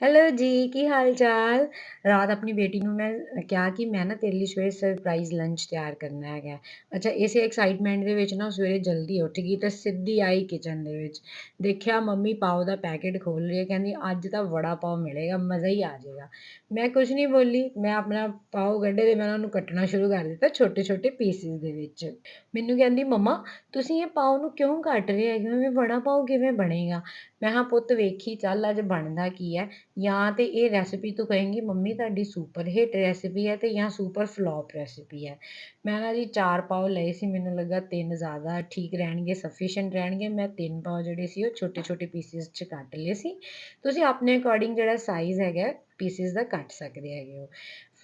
Hello ਜੀ, ਕੀ ਹਾਲ-ਚਾਲ? ਰਾਤ ਆਪਣੀ ਬੇਟੀ ਨੂੰ ਮੈਂ ਕਿਹਾ ਕਿ ਮੈਂ ਨਾ ਤੇਰੇ ਲਈ ਸਵੇਰੇ ਸਰਪ੍ਰਾਈਜ਼ ਲੰਚ ਤਿਆਰ ਕਰਨਾ ਹੈਗਾ। ਅੱਛਾ ਇਸੇ ਐਕਸਾਈਟਮੈਂਟ ਦੇ ਵਿੱਚ ਨਾ ਉਹ ਸਵੇਰੇ ਜਲਦੀ ਉੱਠ ਗਈ ਤਾਂ ਸਿੱਧੀ ਆਈ ਕਿਚਨ ਦੇ ਵਿੱਚ। ਦੇਖਿਆ ਮੰਮੀ ਪਾਓ ਦਾ ਪੈਕੇਟ ਖੋਲ ਰਹੀ ਹੈ, ਕਹਿੰਦੀ ਅੱਜ ਤਾਂ ਵੜਾ ਪਾਓ ਮਿਲੇਗਾ, ਮਜ਼ਾ ਹੀ ਆ ਜਾਏਗਾ। ਮੈਂ ਕੁਝ ਨਹੀਂ ਬੋਲੀ, ਮੈਂ ਆਪਣਾ ਪਾਓ ਕੱਢੇ ਤੇ ਮੈਂ ਉਹਨਾਂ ਨੂੰ ਕੱਟਣਾ ਸ਼ੁਰੂ ਕਰ ਦਿੱਤਾ ਛੋਟੇ-ਛੋਟੇ ਪੀਸਿਸ ਦੇ ਵਿੱਚ। ਮੈਨੂੰ ਕਹਿੰਦੀ ਮੰਮਾ ਤੁਸੀਂ ਇਹ ਪਾਓ ਨੂੰ ਕਿਉਂ ਕੱਟ ਰਹੇ ਹੈਗੇ ਹੋ? ਵੜਾ ਪਾਓ ਕਿਵੇਂ ਬਣੇਗਾ? ਮੈਂ ਕਿਹਾ ਪੁੱਤ ਵੇਖੀ ਚੱਲ ਅੱਜ ਬਣਦਾ ਕੀ ਹੈ ਜਾਂ ਤਾਂ ਇਹ ਰੈਸਿਪੀ ਤੂੰ ਕਹੇਂਗੀ, ਮੰਮੀ, ਤੁਹਾਡੀ ਸੁਪਰ ਹਿੱਟ ਰੈਸਿਪੀ ਹੈ ਅਤੇ ਜਾਂ ਸੁਪਰ ਫਲੋਪ ਰੈਸਿਪੀ ਹੈ। ਮੈਂ ਨਾ ਜੀ ਚਾਰ ਪਾਓ ਲਏ ਸੀ, ਮੈਨੂੰ ਲੱਗਾ ਤਿੰਨ ਜ਼ਿਆਦਾ ਠੀਕ ਰਹਿਣਗੇ ਸਫੀਸ਼ੀਐਂਟ ਰਹਿਣਗੇ ਮੈਂ ਤਿੰਨ ਪਾਓ ਜਿਹੜੇ ਸੀ ਉਹ ਛੋਟੇ-ਛੋਟੇ ਪੀਸਿਸ 'ਚ ਕੱਟ ਲਏ ਸੀ। ਤੁਸੀਂ ਆਪਣੇ ਅਕੋਰਡਿੰਗ ਜਿਹੜਾ ਸਾਈਜ਼ ਹੈਗਾ ਪੀਸਿਸ ਦਾ ਕੱਟ ਸਕਦੇ ਹੈਗੇ ਹੋ।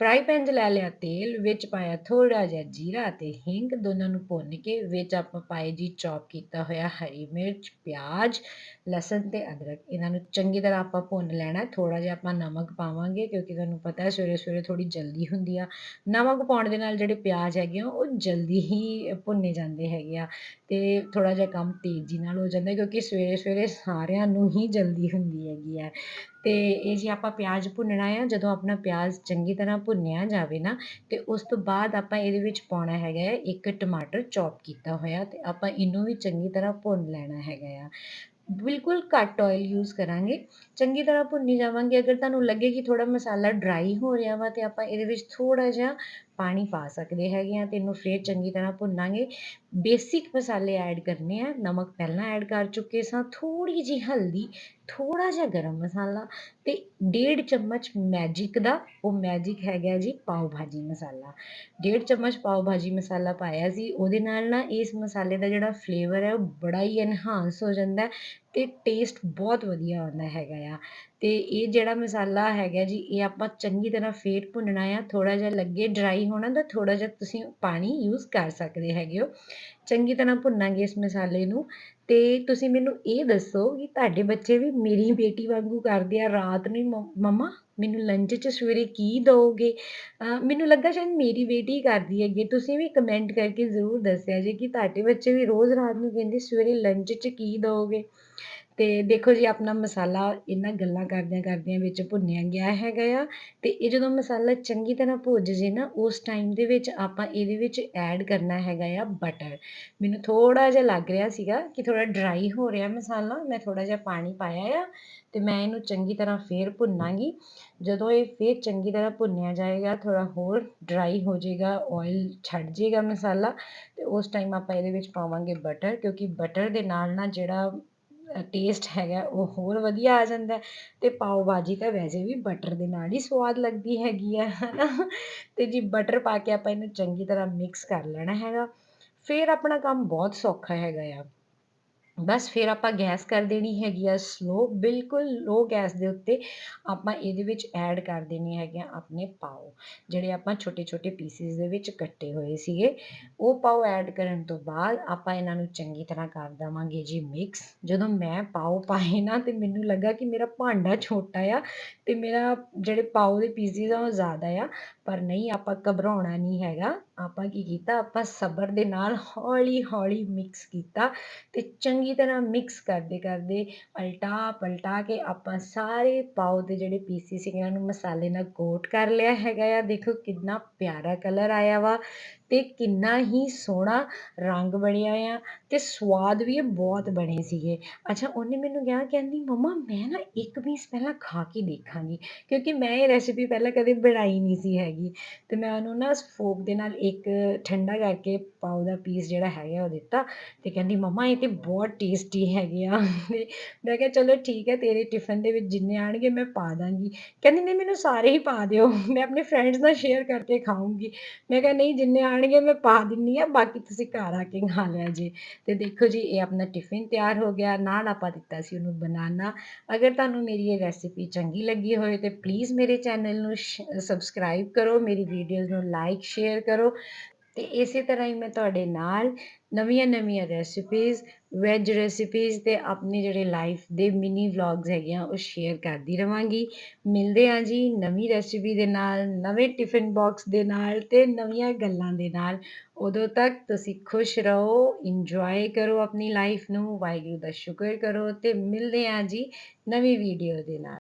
ਫਰਾਈ ਪੈਨ 'ਚ ਲੈ ਲਿਆ ਤੇਲ, ਵਿੱਚ ਪਾਇਆ ਥੋੜ੍ਹਾ ਜਿਹਾ ਜੀਰਾ ਅਤੇ ਹਿੰਗ ਦੋਨਾਂ ਨੂੰ ਭੁੰਨ ਕੇ ਵਿੱਚ ਆਪਾਂ ਪਾਏ ਜੀ ਚੌਪ ਕੀਤਾ ਹੋਇਆ ਹਰੀ ਮਿਰਚ, ਪਿਆਜ਼, ਲਸਣ ਤੇ ਅਦਰਕ ਇਹਨਾਂ ਨੂੰ ਚੰਗੀ ਤਰ੍ਹਾਂ ਆਪਾਂ ਭੁੰਨ ਲੈਣਾ। ਥੋੜ੍ਹਾ ਜਿਹਾ ਆਪਾਂ ਨਮਕ ਪਾਵਾਂਗੇ ਕਿਉਂਕਿ ਤੁਹਾਨੂੰ ਪਤਾ ਹੈ ਸਵੇਰੇ-ਸਵੇਰੇ ਥੋੜ੍ਹੀ ਜਲਦੀ ਹੁੰਦੀ ਆ। ਨਮਕ ਪਾਉਣ ਦੇ ਨਾਲ ਜਿਹੜੇ ਪਿਆਜ਼ ਹੈਗੇ ਆ ਉਹ ਜਲਦੀ ਹੀ ਭੁੰਨੇ ਜਾਂਦੇ ਹੈਗੇ ਆ ਤੇ ਥੋੜ੍ਹਾ ਜਿਹਾ ਕੰਮ ਤੇਜ਼ੀ ਨਾਲ ਹੋ ਜਾਂਦਾ ਕਿਉਂਕਿ ਸਵੇਰੇ-ਸਵੇਰੇ ਸਾਰਿਆਂ ਨੂੰ ਹੀ ਜਲਦੀ ਹੁੰਦੀ ਹੈਗੀ ਹੈ ਤੇ ਇਹ ਜੀ ਆਪਾਂ ਪਿਆਜ਼ ਭੁੰਨਣਾ ਆ ਜਦੋਂ ਆਪਣਾ ਪਿਆਜ਼ ਚੰਗੀ ਤਰ੍ਹਾਂ ਭੁੰਨਿਆ ਜਾਵੇ ਨਾ ਤੇ ਉਸ ਤੋਂ ਬਾਅਦ ਆਪਾਂ ਇਹਦੇ ਵਿੱਚ ਪਾਉਣਾ ਹੈਗਾ ਹੈ ਇੱਕ ਟਮਾਟਰ ਚੌਪ ਕੀਤਾ ਹੋਇਆ ਤੇ ਆਪਾਂ ਇਹਨੂੰ ਵੀ ਚੰਗੀ ਤਰ੍ਹਾਂ ਭੁੰਨ ਲੈਣਾ ਹੈਗਾ ਆ। ਬਿਲਕੁਲ ਘੱਟ ਆਇਲ ਯੂਜ਼ ਕਰਾਂਗੇ ਚੰਗੀ ਤਰ੍ਹਾਂ ਭੁੰਨੀ ਜਾਵਾਂਗੇ ਅਗਰ ਤੁਹਾਨੂੰ ਲੱਗੇ ਕਿ ਥੋੜ੍ਹਾ ਮਸਾਲਾ ਡਰਾਈ ਹੋ ਰਿਹਾ ਵਾ ਤੇ ਆਪਾਂ ਇਹਦੇ ਵਿੱਚ ਥੋੜ੍ਹਾ ਜਿਹਾ ਪਾਣੀ ਪਾ ਸਕਦੇ ਹੈਗੇ ਆ ਤੇ ਇਹਨੂੰ ਫਿਰ ਚੰਗੀ ਤਰ੍ਹਾਂ ਭੁੰਨਾਂਗੇ। ਬੇਸਿਕ ਮਸਾਲੇ ਐਡ ਕਰਨੇ ਆ ਨਮਕ ਪਹਿਲਾਂ ਐਡ ਕਰ ਚੁੱਕੇ ਸਾਂ ਥੋੜ੍ਹੀ ਜਿਹੀ ਹਲਦੀ, ਥੋੜ੍ਹਾ ਜਿਹਾ ਗਰਮ ਮਸਾਲਾ ਤੇ ਡੇਢ ਚਮਚ ਮੈਜਿਕ ਦਾ, ਉਹ ਮੈਜਿਕ ਹੈਗਾ ਜੀ ਪਾਓ ਭਾਜੀ ਮਸਾਲਾ। ਡੇਢ ਚਮਚ ਪਾਓ ਭਾਜੀ ਮਸਾਲਾ ਪਾਇਆ ਸੀ, ਉਹਦੇ ਨਾਲ ਨਾ ਇਸ ਮਸਾਲੇ ਦਾ ਜਿਹੜਾ ਫਲੇਵਰ ਹੈ, ਉਹ ਬੜਾ ਹੀ ਐਨਹਾਂਸ ਹੋ ਜਾਂਦਾ ਤੇ ਟੇਸਟ ਬਹੁਤ ਵਧੀਆ ਆਉਂਦਾ ਹੈਗਾ ਆ ਤੇ ਇਹ ਜਿਹੜਾ ਮਸਾਲਾ ਹੈਗਾ ਜੀ, ਇਹ ਆਪਾਂ ਚੰਗੀ ਤਰ੍ਹਾਂ ਫੇਟ ਭੁੰਨਣਾ ਆ, ਥੋੜ੍ਹਾ ਜਿਹਾ ਲੱਗੇ ਡਰਾਈ ਹੋਣਾ ਤਾਂ ਥੋੜ੍ਹਾ ਜਿਹਾ ਤੁਸੀਂ ਪਾਣੀ ਯੂਜ਼ ਕਰ ਸਕਦੇ ਹੈਗੇ ਹੋ। ਚੰਗੀ ਤਰ੍ਹਾਂ ਭੁੰਨਾਂਗੇ ਇਸ ਮਸਾਲੇ ਨੂੰ ਤੇ ਤੁਸੀਂ ਮੈਨੂੰ ਇਹ ਦੱਸੋ ਕਿ ਤੁਹਾਡੇ ਬੱਚੇ ਵੀ ਮੇਰੀ ਬੇਟੀ ਵਾਂਗੂ ਕਰਦੇ ਆ ਰਾਤ ਨੂੰ ਮ ਮੰਮਾ ਮੈਨੂੰ ਲੰਚ 'ਚ ਸਵੇਰੇ ਕੀ ਦਓਗੇ? ਮੈਨੂੰ ਲੱਗਾ ਸ਼ਾਇਦ ਮੇਰੀ ਬੇਟੀ ਕਰਦੀ ਹੈਗੀ ਤੁਸੀਂ ਵੀ ਕਮੈਂਟ ਕਰਕੇ ਜ਼ਰੂਰ ਦੱਸਿਆ ਜੇ ਕਿ ਤੁਹਾਡੇ ਬੱਚੇ ਵੀ ਰੋਜ਼ ਰਾਤ ਨੂੰ ਕਹਿੰਦੇ ਸਵੇਰੇ ਲੰਚ 'ਚ ਕੀ ਦਓਗੇ? ਅਤੇ ਦੇਖੋ ਜੀ, ਆਪਣਾ ਮਸਾਲਾ ਇਹਨਾਂ ਗੱਲਾਂ ਕਰਦਿਆਂ ਕਰਦਿਆਂ ਵਿੱਚ ਭੁੰਨਿਆ ਗਿਆ ਹੈਗਾ ਆ ਅਤੇ ਇਹ ਜਦੋਂ ਮਸਾਲਾ ਚੰਗੀ ਤਰ੍ਹਾਂ ਭੁੱਜ ਜੇ ਨਾ, ਉਸ ਟਾਈਮ ਦੇ ਵਿੱਚ ਆਪਾਂ ਇਹਦੇ ਵਿੱਚ ਐਡ ਕਰਨਾ ਹੈਗਾ ਆ ਬਟਰ। ਮੈਨੂੰ ਥੋੜ੍ਹਾ ਜਿਹਾ ਲੱਗ ਰਿਹਾ ਸੀਗਾ ਕਿ ਥੋੜ੍ਹਾ ਡਰਾਈ ਹੋ ਰਿਹਾ ਮਸਾਲਾ, ਮੈਂ ਥੋੜ੍ਹਾ ਜਿਹਾ ਪਾਣੀ ਪਾਇਆ ਆ ਅਤੇ ਮੈਂ ਇਹਨੂੰ ਚੰਗੀ ਤਰ੍ਹਾਂ ਫਿਰ ਭੁੰਨਾਂਗੀ। ਜਦੋਂ ਇਹ ਫਿਰ ਚੰਗੀ ਤਰ੍ਹਾਂ ਭੁੰਨਿਆ ਜਾਏਗਾ, ਥੋੜ੍ਹਾ ਹੋਰ ਡਰਾਈ ਹੋ ਜਾਏਗਾ ਆਇਲ ਛੱਡ ਜਾਏਗਾ ਮਸਾਲਾ ਅਤੇ ਉਸ ਟਾਈਮ ਆਪਾਂ ਇਹਦੇ ਵਿੱਚ ਪਾਵਾਂਗੇ ਬਟਰ ਕਿਉਂਕਿ ਬਟਰ ਦੇ ਨਾਲ ਨਾ ਜਿਹੜਾ ਟੇਸਟ ਹੈਗਾ, ਉਹ ਹੋਰ ਵਧੀਆ ਆ ਜਾਂਦਾ ਤੇ ਪਾਓ ਭਾਜੀ ਤਾਂ ਵੈਸੇ ਵੀ ਬਟਰ ਦੇ ਨਾਲ ਹੀ ਸਵਾਦ ਲੱਗਦੀ ਹੈਗੀ ਆ, ਹਨਾ ਤੇ ਜੀ ਬਟਰ ਪਾ ਕੇ ਆਪਾਂ ਇਹਨੂੰ ਚੰਗੀ ਤਰ੍ਹਾਂ ਮਿਕਸ ਕਰ ਲੈਣਾ ਹੈਗਾ। ਫਿਰ ਆਪਣਾ ਕੰਮ ਬਹੁਤ ਸੌਖਾ ਹੈਗਾ ਆ। ਬਸ ਫਿਰ ਆਪਾਂ ਗੈਸ ਕਰ ਦੇਣੀ ਹੈਗੀ ਆ ਸਲੋ, ਬਿਲਕੁਲ ਲੋ ਗੈਸ ਦੇ ਉੱਤੇ ਆਪਾਂ ਇਹਦੇ ਵਿੱਚ ਐਡ ਕਰ ਦੇਣੇ ਹੈਗੇ ਆ ਆਪਣੇ ਪਾਓ, ਜਿਹੜੇ ਆਪਾਂ ਛੋਟੇ-ਛੋਟੇ ਪੀਸਿਸ ਦੇ ਵਿੱਚ ਕੱਟੇ ਹੋਏ ਸੀਗੇ। ਉਹ ਪਾਓ ਐਡ ਕਰਨ ਤੋਂ ਬਾਅਦ ਆਪਾਂ ਇਹਨਾਂ ਨੂੰ ਚੰਗੀ ਤਰ੍ਹਾਂ ਕਰ ਦੇਵਾਂਗੇ ਜੀ ਮਿਕਸ ਜਦੋਂ ਮੈਂ ਪਾਓ ਪਾਏ ਨਾ ਤੇ ਮੈਨੂੰ ਲੱਗਾ ਕਿ ਮੇਰਾ ਭਾਂਡਾ ਛੋਟਾ ਆ ਤੇ ਮੇਰਾ ਜਿਹੜੇ ਪਾਓ ਦੇ ਪੀਸਿਸ ਆ ਉਹ ਜ਼ਿਆਦਾ ਆ, ਪਰ ਨਹੀਂ, ਆਪਾਂ ਘਬਰਾਉਣਾ ਨਹੀਂ ਹੈਗਾ ਆਪਾਂ ਕੀ ਕੀਤਾ, ਆਪਾਂ ਸਬਰ ਦੇ ਨਾਲ ਹੌਲੀ-ਹੌਲੀ ਮਿਕਸ ਕੀਤਾ ਤੇ ਚੰਗੀ ਤਰ੍ਹਾਂ ਮਿਕਸ ਕਰਦੇ-ਕਰਦੇ ਅਲਟਾ ਪਲਟਾ ਕੇ ਆਪਾਂ ਸਾਰੇ ਪਾਓ ਦੇ ਜਿਹੜੇ ਪੀਸਿਸ ਸੀਗੇ ਉਹਨਾਂ ਨੂੰ ਮਸਾਲੇ ਨਾਲ ਕੋਟ ਕਰ ਲਿਆ ਹੈਗਾ ਆ ਦੇਖੋ ਕਿੰਨਾ ਪਿਆਰਾ ਕਲਰ ਆਇਆ ਵਾ ਤੇ ਕਿੰਨਾ ਹੀ ਸੋਹਣਾ ਰੰਗ ਬਣਿਆ ਆ ਤੇ ਸਵਾਦ ਵੀ ਇਹ ਬਹੁਤ ਬਣੇ ਸੀਗੇ। ਅੱਛਾ, ਉਹਨੇ ਮੈਨੂੰ ਕਿਹਾ, ਕਹਿੰਦੀ, ਮੰਮਾ, ਮੈਂ ਨਾ ਇੱਕ ਪੀਸ ਪਹਿਲਾਂ ਖਾ ਕੇ ਦੇਖਾਂਗੀ, ਕਿਉਂਕਿ ਮੈਂ ਇਹ ਰੈਸਿਪੀ ਪਹਿਲਾਂ ਕਦੇ ਬਣਾਈ ਨਹੀਂ ਸੀ ਹੈਗੀ ਤੇ ਮੈਂ ਉਹਨੂੰ ਨਾ ਫੋਕ ਦੇ ਨਾਲ ਇੱਕ ਠੰਡਾ ਕਰਕੇ ਪਾਓ ਦਾ ਪੀਸ ਜਿਹੜਾ ਹੈਗਾ ਉਹ ਦਿੱਤਾ ਤੇ ਕਹਿੰਦੀ, ਮੰਮਾ, ਇਹ ਤੇ ਬਹੁਤ ਟੇਸਟੀ ਹੈਗੇ ਆ। ਤੇ ਮੈਂ ਕਿਹਾ, ਚਲੋ ਠੀਕ ਹੈ, ਤੇਰੇ ਟਿਫਨ ਦੇ ਵਿੱਚ ਜਿੰਨੇ ਆਣਗੇ, ਮੈਂ ਪਾ ਦਾਂਗੀ। ਕਹਿੰਦੀ, ਨਹੀਂ, ਮੈਨੂੰ ਸਾਰੇ ਹੀ ਪਾ ਦਿਓ, ਮੈਂ ਆਪਣੇ ਫਰੈਂਡਸ ਨਾਲ ਸ਼ੇਅਰ ਕਰਕੇ ਖਾਊਂਗੀ। ਮੈਂ ਕਿਹਾ, ਨਹੀਂ, ਜਿੰਨੇ ਆਣਗੇ, ਮੈਂ ਪਾ ਦਿੰਨੀ ਆ, ਬਾਕੀ ਤੁਸੀਂ ਘਰ ਆ ਕੇ ਖਾ ਲਿਆ ਜੇ। ਤੇ ਦੇਖੋ ਜੀ, ਇਹ ਆਪਣਾ ਟਿਫਿਨ ਤਿਆਰ ਹੋ ਗਿਆ, ਨਾਲ ਆਪਾਂ ਦਿੱਤਾ ਸੀ ਉਹਨੂੰ ਬਨਾਨਾ ਅਗਰ ਤੁਹਾਨੂੰ ਮੇਰੀ ਇਹ ਰੈਸਿਪੀ ਚੰਗੀ ਲੱਗੀ ਹੋਵੇ, ਤੇ ਪਲੀਜ਼ ਮੇਰੇ ਚੈਨਲ ਨੂੰ ਸਬਸਕ੍ਰਾਈਬ ਕਰੋ, ਮੇਰੀ ਵੀਡੀਓਜ਼ ਨੂੰ ਲਾਈਕ ਸ਼ੇਅਰ ਕਰੋ ਤੇ ਇਸੇ ਤਰ੍ਹਾਂ ਹੀ ਮੈਂ ਤੁਹਾਡੇ ਨਾਲ ਨਵੀਆਂ-ਨਵੀਆਂ ਰੈਸਿਪੀਜ਼ ਵੈਜ ਰੈਸਿਪੀਜ਼ ਤੇ ਆਪਣੇ ਜਿਹੜੇ ਲਾਈਫ ਦੇ ਮਿਨੀ ਵਲੌਗਸ ਹੈਗੇ ਆ ਉਹ ਸ਼ੇਅਰ ਕਰਦੀ ਰਵਾਂਗੀ। ਮਿਲਦੇ ਹਾਂ ਜੀ ਨਵੀਂ ਰੈਸਿਪੀ ਦੇ ਨਾਲ, ਨਵੇਂ ਟਿਫਿਨ ਬਾਕਸ ਦੇ ਨਾਲ ਤੇ ਨਵੀਆਂ ਗੱਲਾਂ ਦੇ ਨਾਲ। ਉਦੋਂ ਤੱਕ ਤੁਸੀਂ ਖੁਸ਼ ਰਹੋ ਇੰਜੋਏ ਕਰੋ ਆਪਣੀ ਲਾਈਫ ਨੂੰ, ਵਾਹਿਗੁਰੂ ਦਾ ਸ਼ੁਕਰ ਕਰੋ ਤੇ ਮਿਲਦੇ ਹਾਂ ਜੀ ਨਵੀਂ ਵੀਡੀਓ ਦੇ ਨਾਲ।